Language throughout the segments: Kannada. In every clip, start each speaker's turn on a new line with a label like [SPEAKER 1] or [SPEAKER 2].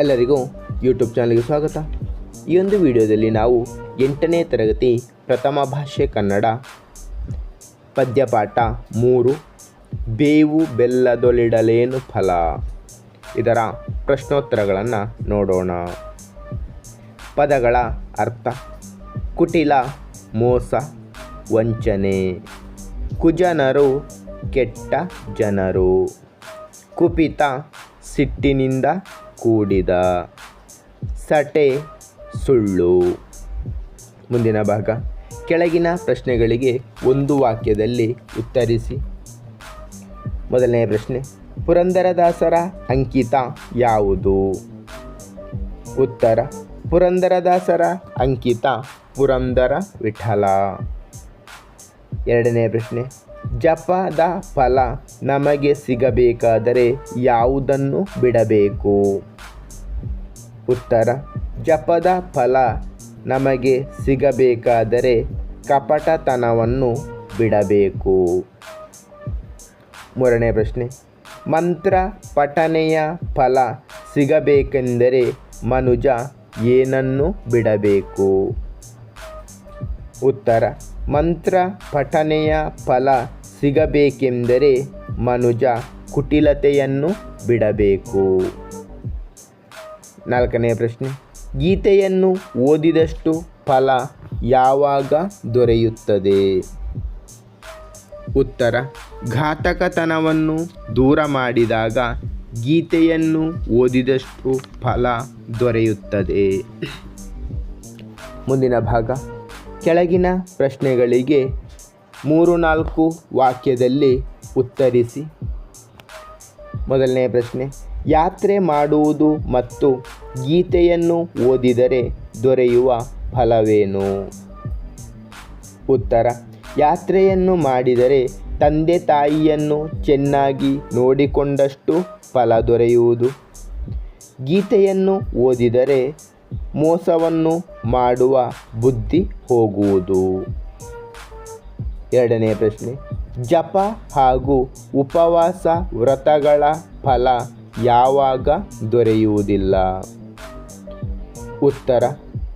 [SPEAKER 1] ಎಲ್ಲರಿಗೂ ಯೂಟ್ಯೂಬ್ ಚಾನಲ್ಗೆ ಸ್ವಾಗತ. ಈ ಒಂದು ವಿಡಿಯೋದಲ್ಲಿ ನಾವು ಎಂಟನೇ ತರಗತಿ ಪ್ರಥಮ ಭಾಷೆ ಕನ್ನಡ ಪದ್ಯಪಾಠ ಮೂರು, ಬೇವು ಬೆಲ್ಲದೊಳಿಡಲೇನು ಫಲ? ಇದರ ಪ್ರಶ್ನೋತ್ತರಗಳನ್ನು ನೋಡೋಣ. ಪದಗಳ ಅರ್ಥ, ಕುಟಿಲ, ಮೋಸ, ವಂಚನೆ. ಕುಜನರು, ಕೆಟ್ಟ ಜನರು. ಕುಪಿತ, ಸಿಟ್ಟಿನಿಂದ ಕೂಡಿದ ಸಟೆ ಸುಳ್ಳು. ಮುಂದಿನ ಭಾಗ. ಕೆಳಗಿನ ಪ್ರಶ್ನೆಗಳಿಗೆ ಒಂದು ವಾಕ್ಯದಲ್ಲಿ ಉತ್ತರಿಸಿ. ಮೊದಲನೆಯ ಪ್ರಶ್ನೆ, ಪುರಂದರದಾಸರ ಅಂಕಿತ ಯಾವುದು? ಉತ್ತರ, ಪುರಂದರದಾಸರ ಅಂಕಿತ ಪುರಂದರ ವಿಠಲ. ಎರಡನೇ ಪ್ರಶ್ನೆ, ಜಪದ ಫಲ ನಮಗೆ ಸಿಗಬೇಕಾದರೆ ಯಾವುದನ್ನು ಬಿಡಬೇಕು? ಉತ್ತರ, ಜಪದ ಫಲ ನಮಗೆ ಸಿಗಬೇಕಾದರೆ ಕಪಟತನವನ್ನು ಬಿಡಬೇಕು. ಮೂರನೇ ಪ್ರಶ್ನೆ, ಮಂತ್ರ ಪಠನೆಯ ಫಲ ಸಿಗಬೇಕೆಂದರೆ ಮನುಜ ಏನನ್ನು ಬಿಡಬೇಕು? ಉತ್ತರ, ಮಂತ್ರ ಪಠನೆಯ ಫಲ ಸಿಗಬೇಕೆಂದರೆ ಮನುಜ ಕುಟಿಲತೆಯನ್ನು ಬಿಡಬೇಕು. ನಾಲ್ಕನೇ ಪ್ರಶ್ನೆ. ಗೀತೆಯನ್ನು ಓದಿದಷ್ಟು ಫಲ ಯಾವಾಗ ದೊರೆಯುತ್ತದೆ? ಉತ್ತರ, ಘಾತಕತನವನ್ನು ದೂರ ಮಾಡಿದಾಗ ಗೀತೆಯನ್ನು ಓದಿದಷ್ಟು ಫಲ ದೊರೆಯುತ್ತದೆ. ಮುಂದಿನ ಭಾಗ. ಕೆಳಗಿನ ಪ್ರಶ್ನೆಗಳಿಗೆ ಮೂರು ನಾಲ್ಕು ವಾಕ್ಯದಲ್ಲಿ ಉತ್ತರಿಸಿ. ಮೊದಲನೇ ಪ್ರಶ್ನೆ, ಯಾತ್ರೆ ಮಾಡುವುದು ಮತ್ತು ಗೀತೆಯನ್ನು ಓದಿದರೆ ದೊರೆಯುವ ಫಲವೇನು? ಉತ್ತರ, ಯಾತ್ರೆಯನ್ನು ಮಾಡಿದರೆ ತಂದೆ ತಾಯಿಯನ್ನು ಚೆನ್ನಾಗಿ ನೋಡಿಕೊಂಡಷ್ಟು ಫಲ ದೊರೆಯುವುದು. ಗೀತೆಯನ್ನು ಓದಿದರೆ ಮೋಸವನ್ನು ಮಾಡುವ ಬುದ್ಧಿ ಹೋಗುವುದು. ಎರಡನೇ ಪ್ರಶ್ನೆ, ಜಪ ಹಾಗೂ ಉಪವಾಸ ವ್ರತಗಳ ಫಲ ಯಾವಾಗ ದೊರೆಯುವುದಿಲ್ಲ? ಉತ್ತರ.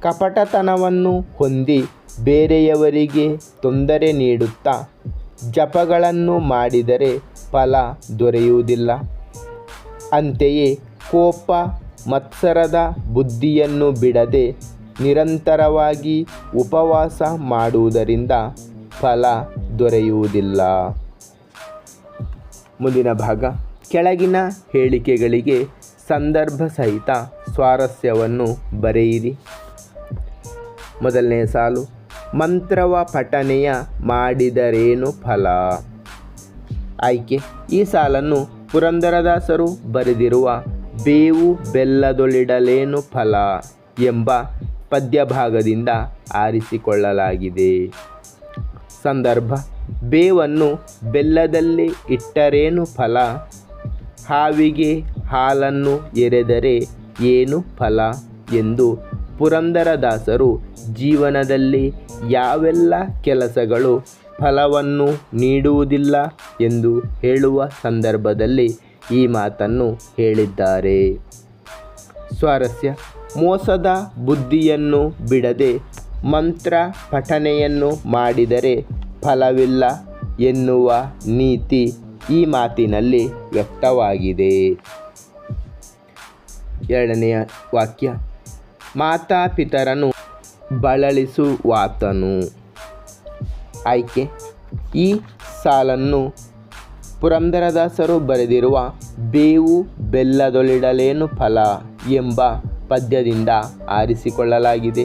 [SPEAKER 1] ಕಪಟತನವನ್ನು ಹೊಂದಿ ಬೇರೆಯವರಿಗೆ ತೊಂದರೆ ನೀಡುತ್ತಾ ಜಪಗಳನ್ನು ಮಾಡಿದರೆ ಫಲ ದೊರೆಯುವುದಿಲ್ಲ. ಅಂತೆಯೇ ಕೋಪ, ಮತ್ಸರದ ಬುದ್ಧಿಯನ್ನು ಬಿಡದೆ ನಿರಂತರವಾಗಿ ಉಪವಾಸ ಮಾಡುವುದರಿಂದ ಫಲ ದೊರೆಯುವುದಿಲ್ಲ. ಮುಂದಿನ ಭಾಗ. ಕೆಳಗಿನ ಹೇಳಿಕೆಗಳಿಗೆ ಸಂದರ್ಭ ಸಹಿತ ಸ್ವಾರಸ್ಯವನ್ನು ಬರೆಯಿರಿ. ಮೊದಲನೇ ಸಾಲು, ಮಂತ್ರವ ಪಠನೆಯ ಮಾಡಿದರೇನು ಫಲ? ಆಯ್ಕೆ, ಈ ಸಾಲನ್ನು ಪುರಂದರದಾಸರು ಬರೆದಿರುವ ಬೇವು ಬೆಲ್ಲದೊಳಿಡಲೇನು ಫಲ ಎಂಬ ಪದ್ಯಭಾಗದಿಂದ ಆರಿಸಿಕೊಳ್ಳಲಾಗಿದೆ. ಸಂದರ್ಭ, ಬೇವನ್ನು ಬೆಲ್ಲದಲ್ಲಿ ಇಟ್ಟರೇನು ಫಲ? ಹಾವಿಗೆ ಹಾಲನ್ನು ಎರೆದರೆ ಏನು ಫಲ ಎಂದು ಪುರಂದರದಾಸರು ಜೀವನದಲ್ಲಿ ಯಾವೆಲ್ಲ ಕೆಲಸಗಳು ಫಲವನ್ನು ನೀಡುವುದಿಲ್ಲ ಎಂದು ಹೇಳುವ ಸಂದರ್ಭದಲ್ಲಿ ಈ ಮಾತನ್ನು ಹೇಳಿದ್ದಾರೆ. ಸ್ವಾರಸ್ಯ. ಮೋಸದ ಬುದ್ಧಿಯನ್ನು ಬಿಡದೆ ಮಂತ್ರ ಪಠನೆಯನ್ನು ಮಾಡಿದರೆ ಫಲವಿಲ್ಲ ಎನ್ನುವ ನೀತಿ ಈ ಮಾತಿನಲ್ಲಿ ವ್ಯಕ್ತವಾಗಿದೆ. ಎರಡನೆಯ ವಾಕ್ಯ ಮಾತಾಪಿತರನು ಬಳಲಿಸುವಾತನು. ಆಯ್ಕೆ, ಈ ಸಾಲನ್ನು ಪುರಂದರದಾಸರು ಬರೆದಿರುವ ಬೇವು ಬೆಲ್ಲದೊಳಿಡಲೇನು ಫಲ ಎಂಬ ಪದ್ಯದಿಂದ ಆರಿಸಿಕೊಳ್ಳಲಾಗಿದೆ.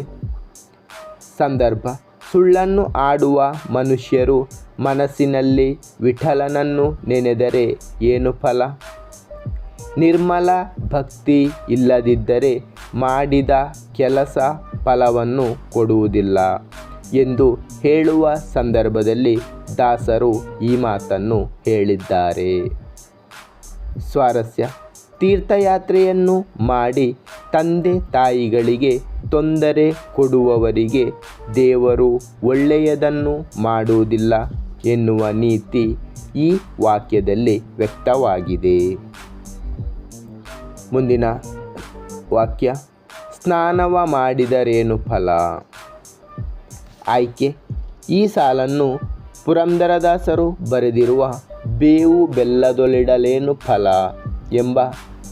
[SPEAKER 1] ಸಂದರ್ಭ, ಸುಳ್ಳನ್ನು ಆಡುವ ಮನುಷ್ಯರು ಮನಸ್ಸಿನಲ್ಲಿ ವಿಠಲನನ್ನು ನೆನೆದರೆ ಏನು ಫಲ? ನಿರ್ಮಲ ಭಕ್ತಿ ಇಲ್ಲದಿದ್ದರೆ ಮಾಡಿದ ಕೆಲಸ ಫಲವನ್ನು ಕೊಡುವುದಿಲ್ಲ ಎಂದು ಹೇಳುವ ಸಂದರ್ಭದಲ್ಲಿ ದಾಸರು ಈ ಮಾತನ್ನು ಹೇಳಿದ್ದಾರೆ. ಸ್ವಾರಸ್ಯ. ತೀರ್ಥಯಾತ್ರೆಯನ್ನು ಮಾಡಿ ತಂದೆ ತಾಯಿಗಳಿಗೆ ತೊಂದರೆ ಕೊಡುವವರಿಗೆ ದೇವರು ಒಳ್ಳೆಯದನ್ನು ಮಾಡುವುದಿಲ್ಲ ಎನ್ನುವ ನೀತಿ ಈ ವಾಕ್ಯದಲ್ಲಿ ವ್ಯಕ್ತವಾಗಿದೆ. ಮುಂದಿನ ವಾಕ್ಯ, ಸ್ನಾನವ ಮಾಡಿದರೇನು ಫಲ? ಆಯ್ಕೆ, ಈ ಸಾಲನ್ನು ಪುರಂದರದಾಸರು ಬರೆದಿರುವ ಬೇವು ಬೆಲ್ಲದೊಳಿಡಲೇನು ಫಲ? ಎಂಬ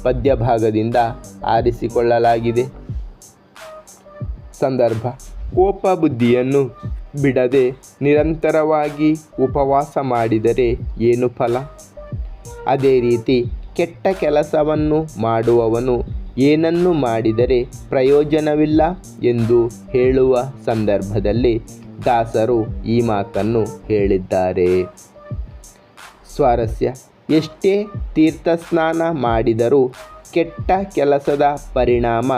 [SPEAKER 1] ಪದ್ಯಭಾಗದಿಂದ ಆರಿಸಿಕೊಳ್ಳಲಾಗಿದೆ. ಸಂದರ್ಭ, ಕೋಪ ಬುದ್ಧಿಯನ್ನು ಬಿಡದೆ ನಿರಂತರವಾಗಿ ಉಪವಾಸ ಮಾಡಿದರೆ ಏನು ಫಲ? ಅದೇ ರೀತಿ ಕೆಟ್ಟ ಕೆಲಸವನ್ನು ಮಾಡುವವನು ಏನನ್ನು ಮಾಡಿದರೆ ಪ್ರಯೋಜನವಿಲ್ಲ ಎಂದು ಹೇಳುವ ಸಂದರ್ಭದಲ್ಲಿ ದಾಸರು ಈ ಮಾತನ್ನು ಹೇಳಿದ್ದಾರೆ. ಸ್ವಾರಸ್ಯ, ಎಷ್ಟೇ ತೀರ್ಥಸ್ನಾನ ಮಾಡಿದರೂ ಕೆಟ್ಟ ಕೆಲಸದ ಪರಿಣಾಮ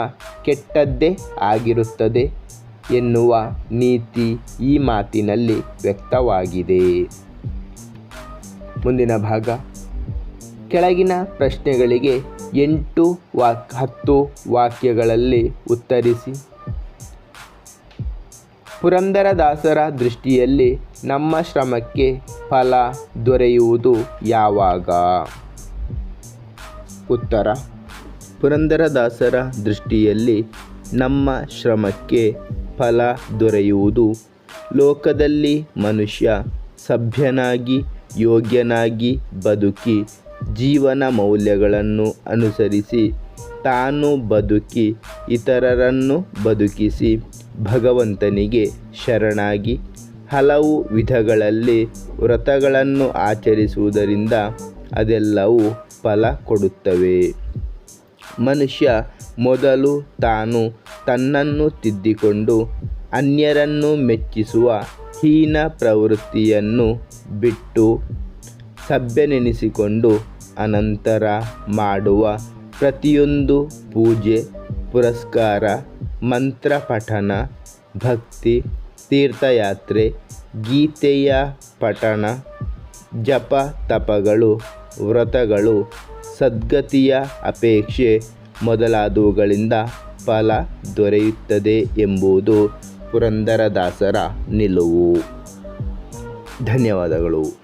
[SPEAKER 1] ಕೆಟ್ಟದ್ದೇ ಆಗಿರುತ್ತದೆ ಎನ್ನುವ ನೀತಿ ಈ ಮಾತಿನಲ್ಲಿ ವ್ಯಕ್ತವಾಗಿದೆ. ಮುಂದಿನ ಭಾಗ ಕೆಳಗಿನ ಪ್ರಶ್ನೆಗಳಿಗೆ ಎಂಟು ವಾಕ್, ಹತ್ತು ವಾಕ್ಯಗಳಲ್ಲಿ ಉತ್ತರಿಸಿ. ಪುರಂದರದಾಸರ ದೃಷ್ಟಿಯಲ್ಲಿ ನಮ್ಮ ಶ್ರಮಕ್ಕೆ ಫಲ ದೊರೆಯುವುದು ಯಾವಾಗ? ಉತ್ತರ, ಪುರಂದರದಾಸರ ದೃಷ್ಟಿಯಲ್ಲಿ ನಮ್ಮ ಶ್ರಮಕ್ಕೆ ಫಲ ದೊರೆಯುವುದು ಲೋಕದಲ್ಲಿ ಮನುಷ್ಯ ಸಭ್ಯನಾಗಿ, ಯೋಗ್ಯನಾಗಿ ಬದುಕಿ ಜೀವನ ಮೌಲ್ಯಗಳನ್ನು ಅನುಸರಿಸಿ ತಾನು ಬದುಕಿ ಇತರರನ್ನು ಬದುಕಿಸಿ ಭಗವಂತನಿಗೆ ಶರಣಾಗಿ ಹಲವು ವಿಧಗಳಲ್ಲಿ ವ್ರತಗಳನ್ನು ಆಚರಿಸುವುದರಿಂದ ಅದೆಲ್ಲವೂ ಫಲ ಕೊಡುತ್ತವೆ. ಮನುಷ್ಯ ಮೊದಲು ತಾನು ತನ್ನನ್ನು ತಿದ್ದಿಕೊಂಡು ಅನ್ಯರನ್ನು ಮೆಚ್ಚಿಸುವ ಹೀನ ಪ್ರವೃತ್ತಿಯನ್ನು ಬಿಟ್ಟು ಸಭ್ಯನೆನಿಸಿಕೊಂಡು ಅನಂತರ ಮಾಡುವ ಪ್ರತಿಯೊಂದು ಪೂಜೆ, ಪುರಸ್ಕಾರ, ಮಂತ್ರ ಪಠನ, ಭಕ್ತಿ, ತೀರ್ಥಯಾತ್ರೆ, ಗೀತೆಯ ಪಠಣ ಜಪ ತಪಗಳು, ವ್ರತಗಳು, ಸದ್ಗತಿಯ ಅಪೇಕ್ಷೆ ಮೊದಲಾದವುಗಳಿಂದ ಫಲ ದೊರೆಯುತ್ತದೆ ಎಂಬುದು ಪುರಂದರದಾಸರ ನಿಲುವು. ಧನ್ಯವಾದಗಳು.